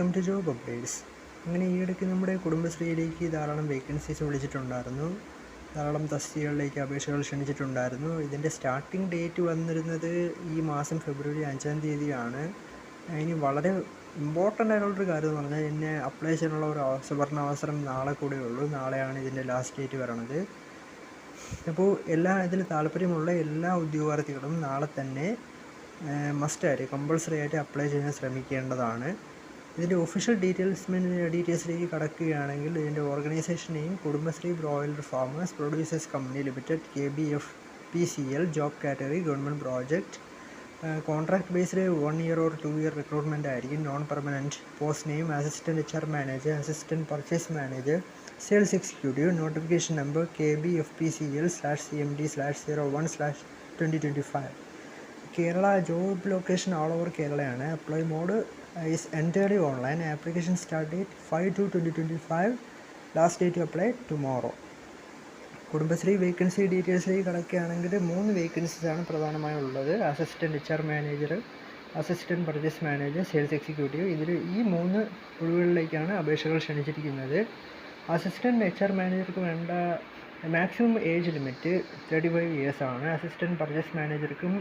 Welcome to job updates. അങ്ങനെ ഈയിടയ്ക്ക് നമ്മുടെ കുടുംബശ്രീയിലേക്ക് ധാരാളം വേക്കൻസീസ് വിളിച്ചിട്ടുണ്ടായിരുന്നു. ധാരാളം തസ്തികകളിലേക്ക് അപേക്ഷകൾ ക്ഷണിച്ചിട്ടുണ്ടായിരുന്നു. ഇതിന്റെ സ്റ്റാർട്ടിംഗ് ഡേറ്റ് വന്നിരുന്നത് ഈ മാസം ഫെബ്രുവരി അഞ്ചാം തീയതിയാണ്. ഇനി വളരെ ഇമ്പോർട്ടന്റ് ആയിട്ടുള്ളൊരു കാര്യം എന്ന് പറഞ്ഞാൽ എന്നെ അപ്ലൈ ചെയ്യാനുള്ള ഒരു സുവർണ അവസരം നാളെ കൂടെ ഉള്ളൂ. നാളെയാണ് ഇതിന്റെ ലാസ്റ്റ് ഡേറ്റ് വരണത്. അപ്പോൾ എല്ലാ ഇതിൽ താല്പര്യമുള്ള എല്ലാ ഉദ്യോഗാർത്ഥികളും നാളെ തന്നെ മസ്റ്റായിട്ട് കമ്പൾസറി ആയിട്ട് അപ്ലൈ ചെയ്യാൻ ശ്രമിക്കേണ്ടതാണ്. ഇതിന്റെ ഒഫീഷ്യൽ ഡീറ്റെയിൽസ് ഡീറ്റെയിൽസിലേക്ക് കടക്കുകയാണെങ്കിൽ ഇതിന്റെ organisation name Kudumbashree broiler farmers producers company limited K B F P C L job category government project contract based one year or two year recruitment ആയിരിക്കും. Non permanent post name assistant H R manager assistant purchase manager sales executive notification number K B F P C L slash C M D slash zero one slash twenty twenty five Kerala job location all over കേരളയാണ്. Apply mode is entirely start date five two twenty twenty five last date apply tomorrow Kudumbashree vacancy ഡീറ്റെയിൽസിലേക്ക് കിടക്കുകയാണെങ്കിൽ മൂന്ന് vacancies ആണ് പ്രധാനമായും ഉള്ളത്. Assistant H R manager assistant purchase manager sales executive ഇതിൽ ഈ മൂന്ന് ഒഴിവുകളിലേക്കാണ് അപേക്ഷകൾ ക്ഷണിച്ചിരിക്കുന്നത്. Assistant H R മാനേജർക്ക് വേണ്ട maximum age limit thirty five years ആണ്. അസിസ്റ്റന്റ് പർച്ചേസ് മാനേജർക്കും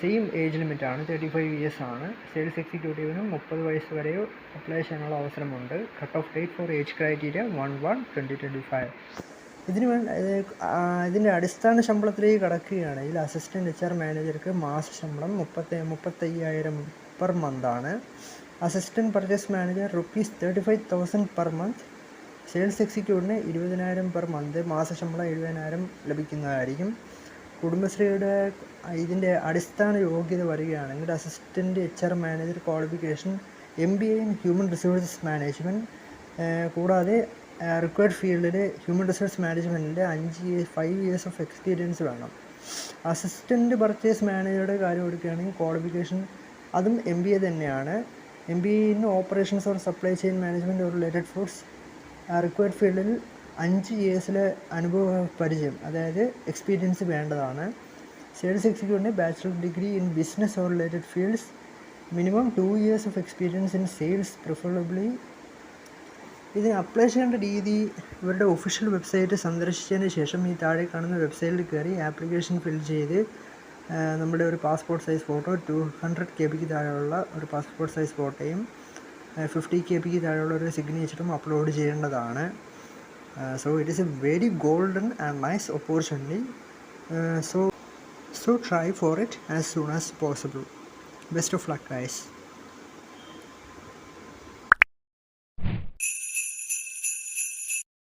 സെയിം ഏജ് ലിമിറ്റ് ആണ് തേർട്ടി ഫൈവ് ഇയേഴ്സ് ആണ് സെയിൽസ് എക്സിക്യൂട്ടീവിനും മുപ്പത് വയസ്സ് വരെയോ അപ്ലൈ ചെയ്യാനുള്ള അവസരമുണ്ട്. Cut off date for age criteria one one twenty twenty five ഇതിന് വേണ്ട ഇതിന്റെ അടിസ്ഥാന ശമ്പളത്തിലേക്ക് കടക്കുകയാണെങ്കിൽ അസിസ്റ്റന്റ് എച്ച് ആർ മാനേജർക്ക് മാസ ശമ്പളം മുപ്പത്തി മുപ്പത്തയ്യായിരം per മന്താണ് assistant purchase manager rupees thirty five thousand per month sales എക്സിക്യൂട്ടീവിന് ഇരുപതിനായിരം പെർ മന്ത് മാസ ശമ്പളം എഴുപതിനായിരം ലഭിക്കുന്നതായിരിക്കും. കുടുംബശ്രീയുടെ ഇതിന്റെ അടിസ്ഥാന യോഗ്യത വരികയാണെങ്കിൽ assistant H R manager qualification M B A in human resources management കൂടാതെ റിക്വയർഡ് ഫീൽഡിൽ ഹ്യൂമൻ റിസോഴ്സ് മാനേജ്മെന്റിന്റെ അഞ്ച് ഫൈവ് ഇയേഴ്സ് ഓഫ് എക്സ്പീരിയൻസ് വേണം. അസിസ്റ്റന്റ് പർച്ചേസ് മാനേജറുടെ കാര്യം എടുക്കുകയാണെങ്കിൽ ക്വാളിഫിക്കേഷൻ അതും എം ബി എ തന്നെയാണ്. M B A in operations or supply chain management or related foods required ഫീൽഡിൽ അഞ്ച് ഇയേഴ്സിലെ അനുഭവ പരിചയം അതായത് എക്സ്പീരിയൻസ് വേണ്ടതാണ്. Sales executive bachelor degree in business or related fields minimum two years of experience in sales preferably ഇതിന് apply ചെയ്യേണ്ട രീതി ഇവരുടെ ഒഫീഷ്യൽ വെബ്സൈറ്റ് സന്ദർശിച്ചതിന് ശേഷം ഈ താഴെ കാണുന്ന വെബ്സൈറ്റിൽ കയറി ആപ്ലിക്കേഷൻ ഫിൽ ചെയ്ത് നമ്മുടെ ഒരു passport size photo two hundred K ബിക്ക് താഴെയുള്ള ഒരു പാസ്പോർട്ട് സൈസ് ഫോട്ടോയും ഫിഫ്റ്റി കെ ബിക്ക് താഴെയുള്ള ഒരു സിഗ്നേച്ചറും അപ്ലോഡ് ചെയ്യേണ്ടതാണ്. Uh, so it is a very golden and nice opportunity. Uh, so so try for it as soon as possible. Best of luck guys.